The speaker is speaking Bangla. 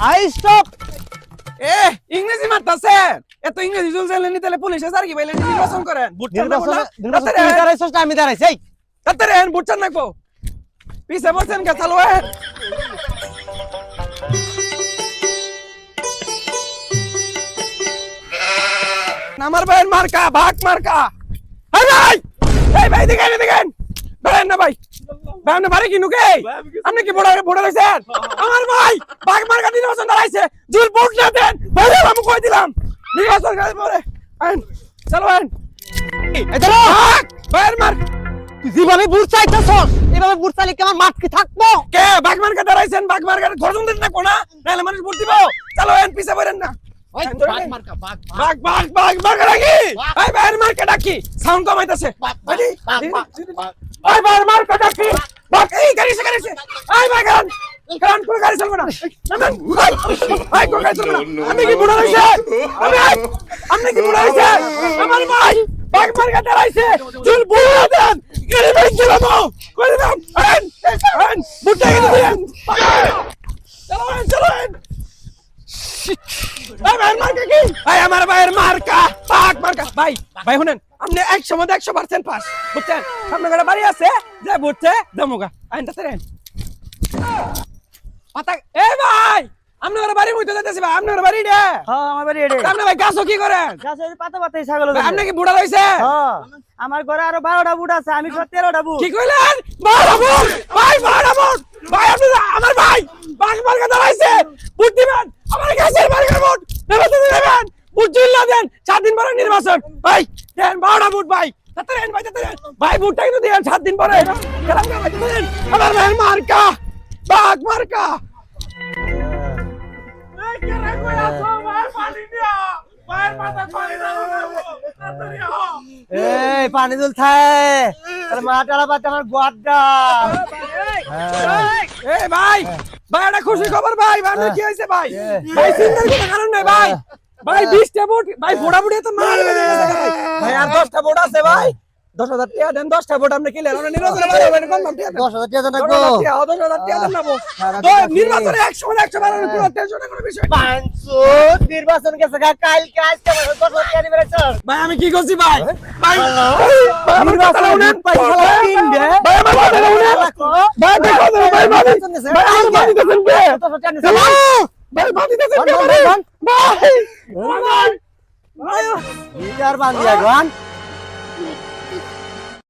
আই স্টপ এ ইংরেজি মারতাছে! এত ইংরেজি জুল জানলেনি তাহলে পুলিশে স্যার কি বাইলে নির্বাচন করেন? বুটচান না? নির্বাচনে বলা নির্বাচন তুই দাঁড়াইছস না আমি দাঁড়াইছি এই। তাতে রেন বুটচান নাকবো পিছে বলছেন কে চালু হয় আমার ভাইয়ের মার্কা ভাগ মার্কা। এই ভাই! এই ভাই দেখেন দেখেন। বেড়েন না ভাই। ভাই আপনি বাড়ি কিনু কে আপনি কি বড় বড় রয়েছেন আমার ভাই ভাগ মার্কা নির্বাচন দাঁড়াইছে। জুল ভোট না দেন। ভাই আমি কই দিলাম? নির্বাচন করে পরে আইন চলো আইন। এই ভাগ ভাইয়ের মার্কা তুই যেভাবে বুট চাইতেছস এভাবে বুট চাইলে কি আমার মাঠ কি থাকব? কে? বাগমার কা দাঁড়াইছেন? বাগমার কা ঘর দিন না কোনা? নাহলে মানুষ ভোট দিব। চলো এন পিছে বলেন না। বাঘ বাঘ মার ডাকি সাউন্ড কমাইতাছে। ভাই ভাইয়ের মার কা ডাকি বাগ এই গাড়ি সে গাড়ি সে আই ভাই গান গান কোন গাড়ি চলবে না নামেন কোন গাড়ি চলবে না আমি কি বুড়া হইছে আমি কি বুড়া হইছে আমার ভাই বাগ মার কা দাঁড়াইছে চুল বুড়া দেন গাড়ি ভাই চলাবো কই দাম আন আন বুড়া গেছে দেন চলো আন চলো আন মার্কা কি ভাই আমার ভাইয়ের মার্কা পাক মার্কা ভাই ভাই শুনেন আপনি একশো মধ্যে একশো পার্সেন্ট পাস বুঝছেন? আপনার ঘরে বাড়ি আছে যে বুঝছে দমুগা আইন তাতে পাতা এ ভাই আপনার ঘরে বাড়ি মুইতে যাইতেছি ভাই আপনার বাড়ি রে। হ্যাঁ আমার বাড়ি এডে আপনি ভাই গাছও কি করেন? গাছের পাতা পাতাই ছাগল ভাই, আপনি কি বুড়া রইছে হ্যাঁ আমার ঘরে আরও আছে আমি তেরোটা বুট কি কইলেন? বাড়া? বুট ভাই বাড়া? বুট ভাই আপনি আমার ভাই বাঘ মার্কা দাঁড়াইছে। বুট দিবেন আমার গাছের মার্কা বুট নির্বাচন দেবেন জিল্লা দেন চার দিন পরে নির্বাচন। ভাই দেন বারোটা বুট ভাই। তাতে দেন ভাই তাতে দেন। ভাই বুটটা কিন্তু দেন সাত দিন পরে। ভাই। আমার ভাইয়ের মার্কা বাঘ মার্কা। এই ভাই পানি দুল থায় মাটালা পাতে আমার গোয়াটা এই ভাই ভাই একটা খুশি খবর ভাই। ভাই আপনার কি হয়েছে ভাই? ভাই চিন্তার কোনো কারণ নাই ভাই। ভাই বিশটা ভোট ভাই ভোটা ভোটে তো মার ভাই ভাই আর দশটা ভোট আছে ভাই দশ হাজার টাকা দেন দশটা ভোট আপনি কিনলেন আমরা নির্বাচনে বারো হবে কম দাম টাকা দেন। দশ হাজার টাকা দশ রাখব হাজার টাকা, দেন না বউ। সারা তো দিন নির্বাচনে একশো মানে একশো বাড়ানোর কোনো টেনশনের কোনো বিষয়। পাঁচশো নির্বাচন গেছে গা কাল কাজ দশ হাজার টাকা নিবে স্যার ভাই আমি কি করছি ভাই ভাই ভাই নির্বাচনে শুনেন পয়সা তিন দে। ভাই আমার কথা শুনেন ভাই দেখো ভাই ভাই ভাই কে টাকা নিছে। হ্যালো ভাই কে ভাই বান, ভাই ভাই ইটার বান্ধিয়া গান?